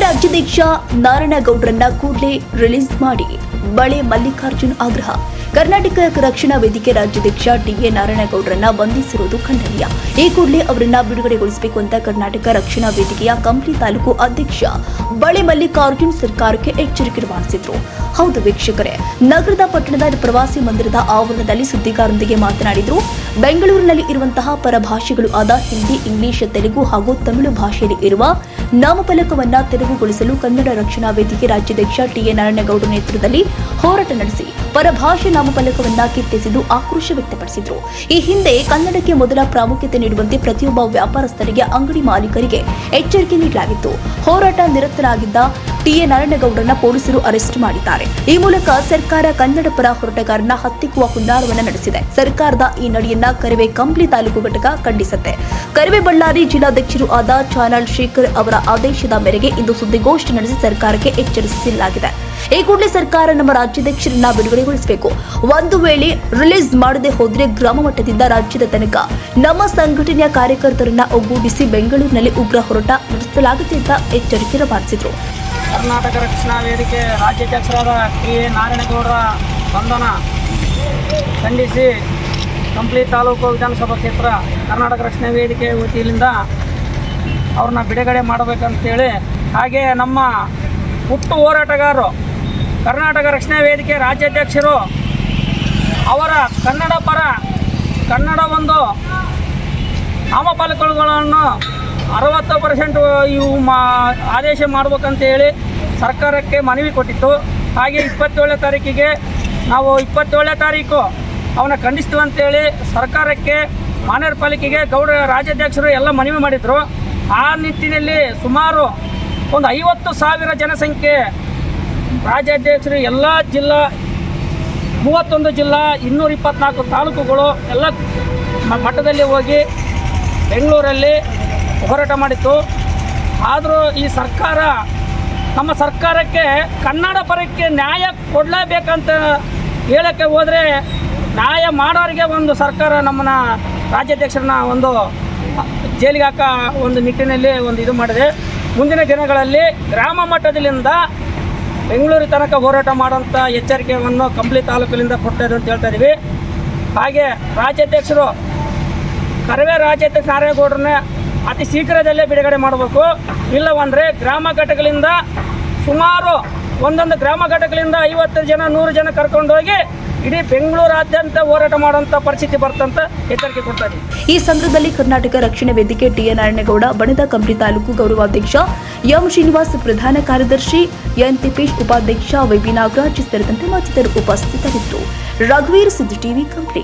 ರಾಜ್ಯಾಧ್ಯಕ್ಷ ನಾರಾಯಣಗೌಡರನ್ನ ಕೂಡಲೇ ರಿಲೀಸ್ ಮಾಡಿ. ಬಳೆ ಮಲ್ಲಿಕಾರ್ಜುನ್ ಆಗ್ರಹ. ಕರ್ನಾಟಕ ರಕ್ಷಣಾ ವೇದಿಕೆ ರಾಜ್ಯಾಧ್ಯಕ್ಷ ಡಿಎ ನಾರಾಯಣಗೌಡರನ್ನ ಬಂಧಿಸಿರುವುದು ಖಂಡನೀಯ. ಈ ಕೂಡಲೇ ಅವರನ್ನ ಬಿಡುಗಡೆಗೊಳಿಸಬೇಕು ಅಂತ ಕರ್ನಾಟಕ ರಕ್ಷಣಾ ವೇದಿಕೆಯ ಕಂಪ್ಲಿ ತಾಲೂಕು ಅಧ್ಯಕ್ಷ ಬಳೆ ಮಲ್ಲಿಕಾರ್ಜುನ್ ಸರ್ಕಾರಕ್ಕೆ ಎಚ್ಚರಿಕೆ ರವಾನಿಸಿದ್ರು. ಹೌದು ವೀಕ್ಷಕರೇ, ನಗರದ ಪಟ್ಟಣದ ಪ್ರವಾಸಿ ಮಂದಿರದ ಆವರಣದಲ್ಲಿ ಸುದ್ದಿಗಾರರೊಂದಿಗೆ ಮಾತನಾಡಿದ್ರು, ಬೆಂಗಳೂರಿನಲ್ಲಿ ಇರುವಂತಹ ಪರಭಾಷೆಗಳು ಆದ ಹಿಂದಿ, ಇಂಗ್ಲಿಷ್, ತೆಲುಗು ಹಾಗೂ ತಮಿಳು ಭಾಷೆಯಲ್ಲಿ ಇರುವ ನಾಮಫಲಕವನ್ನ ತೆರವುಗೊಳಿಸಲು ಕನ್ನಡ ರಕ್ಷಣಾ ವೇದಿಕೆ ರಾಜ್ಯಾಧ್ಯಕ್ಷ ಟಿಎ ನಾರಾಯಣಗೌಡ ನೇತೃತ್ವದಲ್ಲಿ ಹೋರಾಟ ನಡೆಸಿ ಪರಭಾಷೆ ನಾಮಫಲಕವನ್ನ ಕಿತ್ತೆಸೆದು ಆಕ್ರೋಶ ವ್ಯಕ್ತಪಡಿಸಿದ್ರು. ಈ ಹಿಂದೆ ಕನ್ನಡಕ್ಕೆ ಮೊದಲ ಪ್ರಾಮುಖ್ಯತೆ ನೀಡುವಂತೆ ಪ್ರತಿಯೊಬ್ಬ ವ್ಯಾಪಾರಸ್ಥರಿಗೆ ಅಂಗಡಿ ಮಾಲೀಕರಿಗೆ ಎಚ್ಚರಿಕೆ ನೀಡಲಾಗಿತ್ತು. ಹೋರಾಟ ನಿರತರಾಗಿದ್ದ ಟಿಎ ನಾರಾಯಣಗೌಡರನ್ನ ಪೊಲೀಸರು ಅರೆಸ್ಟ್ ಮಾಡಿದ್ದಾರೆ. ಈ ಮೂಲಕ ಸರ್ಕಾರ ಕನ್ನಡ ಪರ ಹೋರಾಟಗಾರನ ಹತ್ತಿಕ್ಕುವ ಹುನ್ನಾರವನ್ನ ನಡೆಸಿದೆ. ಸರ್ಕಾರದ ಈ ನಡೆಯನ್ನ ಕರಿವೆ ಕಂಪ್ಲಿ ತಾಲೂಕು ಘಟಕ ಖಂಡಿಸುತ್ತೆ. ಕರಿವೆ ಬಳ್ಳಾರಿ ಜಿಲ್ಲಾಧ್ಯಕ್ಷರು ಆದ ಚಾನಲ್ ಶೇಖರ್ ಅವರ ಆದೇಶದ ಮೇರೆಗೆ ಇಂದು ಸುದ್ದಿಗೋಷ್ಠಿ ನಡೆಸಿ ಸರ್ಕಾರಕ್ಕೆ ಎಚ್ಚರಿಸಲಾಗಿದೆ ಈ ಕೂಡಲೇ ಸರ್ಕಾರ ನಮ್ಮ ರಾಜ್ಯಾಧ್ಯಕ್ಷರನ್ನ ಬಿಡುಗಡೆಗೊಳಿಸಬೇಕು. ಒಂದು ವೇಳೆ ರಿಲೀಸ್ ಮಾಡದೆ ಹೋದ್ರೆ ಗ್ರಾಮ ಮಟ್ಟದಿಂದ ರಾಜ್ಯದ ತನಕ ನಮ್ಮ ಸಂಘಟನೆಯ ಕಾರ್ಯಕರ್ತರನ್ನ ಒಗ್ಗೂಡಿಸಿ ಬೆಂಗಳೂರಿನಲ್ಲಿ ಉಗ್ರ ಹೋರಾಟ ನಡೆಸಲಾಗುತ್ತೆ ಅಂತ ಎಚ್ಚರಿಕೆ ರವಾನಿಸಿದ್ರು. ಕರ್ನಾಟಕ ರಕ್ಷಣಾ ವೇದಿಕೆ ರಾಜ್ಯಾಧ್ಯಕ್ಷರಾದ ಕೆ. ಎ ನಾರಾಯಣಗೌಡರ ಬಂಧನ ಖಂಡಿಸಿ ಕಂಪ್ಲಿ ತಾಲೂಕು ವಿಧಾನಸಭಾ ಕ್ಷೇತ್ರ ಕರ್ನಾಟಕ ರಕ್ಷಣಾ ವೇದಿಕೆ ವತಿಯಿಂದ ಅವ್ರನ್ನ ಬಿಡುಗಡೆ ಮಾಡಬೇಕಂತೇಳಿ. ಹಾಗೆ ನಮ್ಮ ಹುಟ್ಟು ಹೋರಾಟಗಾರರು ಕರ್ನಾಟಕ ರಕ್ಷಣಾ ವೇದಿಕೆ ರಾಜ್ಯಾಧ್ಯಕ್ಷರು ಅವರ ಕನ್ನಡ ಪರ ಕನ್ನಡ ಒಂದು ನಾಮಫಲಕಗಳನ್ನು ಅರವತ್ತು ಪರ್ಸೆಂಟ್ ಇವು ಮಾ ಆದೇಶ ಮಾಡ್ಬೇಕಂತ ಹೇಳಿ ಸರ್ಕಾರಕ್ಕೆ ಮನವಿ ಕೊಟ್ಟಿತ್ತು. ಹಾಗೆ ಇಪ್ಪತ್ತೇಳನೇ ತಾರೀಕಿಗೆ ನಾವು ಇಪ್ಪತ್ತೇಳನೇ ತಾರೀಕು ಅವನ್ನ ಖಂಡಿಸ್ತೀವಿ ಅಂತೇಳಿ ಸರ್ಕಾರಕ್ಕೆ, ಮಾನ್ಯರ ಪಾಲಿಕೆಗೆ ಗೌಡ ರಾಜ್ಯಾಧ್ಯಕ್ಷರು ಎಲ್ಲ ಮನವಿ ಮಾಡಿದರು. ಆ ನಿಟ್ಟಿನಲ್ಲಿ ಸುಮಾರು ಒಂದು ಐವತ್ತು ಸಾವಿರ ಜನಸಂಖ್ಯೆ ರಾಜ್ಯಾಧ್ಯಕ್ಷರು ಎಲ್ಲ ಜಿಲ್ಲಾ, ಮೂವತ್ತೊಂದು ಜಿಲ್ಲಾ, ಇನ್ನೂರ ಇಪ್ಪತ್ನಾಲ್ಕು ತಾಲೂಕುಗಳು ಎಲ್ಲ ಮಟ್ಟದಲ್ಲಿ ಹೋಗಿ ಬೆಂಗಳೂರಲ್ಲಿ ಹೋರಾಟ ಮಾಡಿತ್ತು. ಆದರೂ ಈ ಸರ್ಕಾರ, ನಮ್ಮ ಸರ್ಕಾರಕ್ಕೆ ಕನ್ನಡ ಪರಕ್ಕೆ ನ್ಯಾಯ ಕೊಡಲೇಬೇಕಂತ ಹೇಳೋಕ್ಕೆ ಹೋದರೆ ನ್ಯಾಯ ಮಾಡೋರಿಗೆ ಒಂದು ಸರ್ಕಾರ ನಮ್ಮನ್ನ ರಾಜ್ಯಾಧ್ಯಕ್ಷರನ್ನ ಒಂದು ಜೈಲಿಗೆ ಹಾಕ ಒಂದು ನಿಟ್ಟಿನಲ್ಲಿ ಒಂದು ಇದು ಮಾಡಿದೆ. ಮುಂದಿನ ದಿನಗಳಲ್ಲಿ ಗ್ರಾಮ ಮಟ್ಟದಲ್ಲಿಂದ ಬೆಂಗಳೂರು ತನಕ ಹೋರಾಟ ಮಾಡೋಂಥ ಎಚ್ಚರಿಕೆಯನ್ನು ಕಂಪ್ಲಿ ತಾಲೂಕಿನಿಂದ ಕೊಡ್ತಾ ಅಂತ ಹೇಳ್ತಾ ಇದ್ದೀವಿ ಹಾಗೆ ರಾಜ್ಯಾಧ್ಯಕ್ಷರು, ಕರವೇ ರಾಜ್ಯಾಧ್ಯಕ್ಷ ನಾರಾಯಣಗೌಡ್ರನ್ನ ಅತಿ ಶೀಘ್ರದಲ್ಲೇ ಬಿಡುಗಡೆ ಮಾಡಬೇಕು. ಇಲ್ಲವಂದರೆ ಗ್ರಾಮ ಘಟಕಗಳಿಂದ ಸುಮಾರು ಒಂದೊಂದು ಗ್ರಾಮ ಘಟಕಗಳಿಂದ ಐವತ್ತು ಜನ, ನೂರು ಜನ ಕರ್ಕೊಂಡೋಗಿ ಇಡೀ ಬೆಂಗಳೂರಾದ್ಯಂತ ಹೋರಾಟ ಮಾಡುವಂಥ ಪರಿಸ್ಥಿತಿ ಬರ್ತಂತ ಎಚ್ಚರಿಕೆ ಕೊಡ್ತಾರೆ ಈ ಸಂದರ್ಭದಲ್ಲಿ ಕರ್ನಾಟಕ ರಕ್ಷಣಾ ವೇದಿಕೆ ಟಿಎ ನಾರಾಯಣಗೌಡ, ಬಣದ ಕಂಪ್ಲಿ ತಾಲೂಕು ಗೌರವಾಧ್ಯಕ್ಷ ಎಂ. ಶ್ರೀನಿವಾಸ್, ಪ್ರಧಾನ ಕಾರ್ಯದರ್ಶಿ ಎನ್. ತಿಪೇಶ್ ಉಪಾಧ್ಯಕ್ಷ ವೈಬಿ ನಾಗರಾಜ್ ಸೇರಿದಂತೆ ಮತ್ತಿತರರು ಉಪಸ್ಥಿತರಿದ್ದರು ರಘುವೀರ್ ಸುದ್ದಿ ಟಿವಿ ಕಂಪ್ಲಿ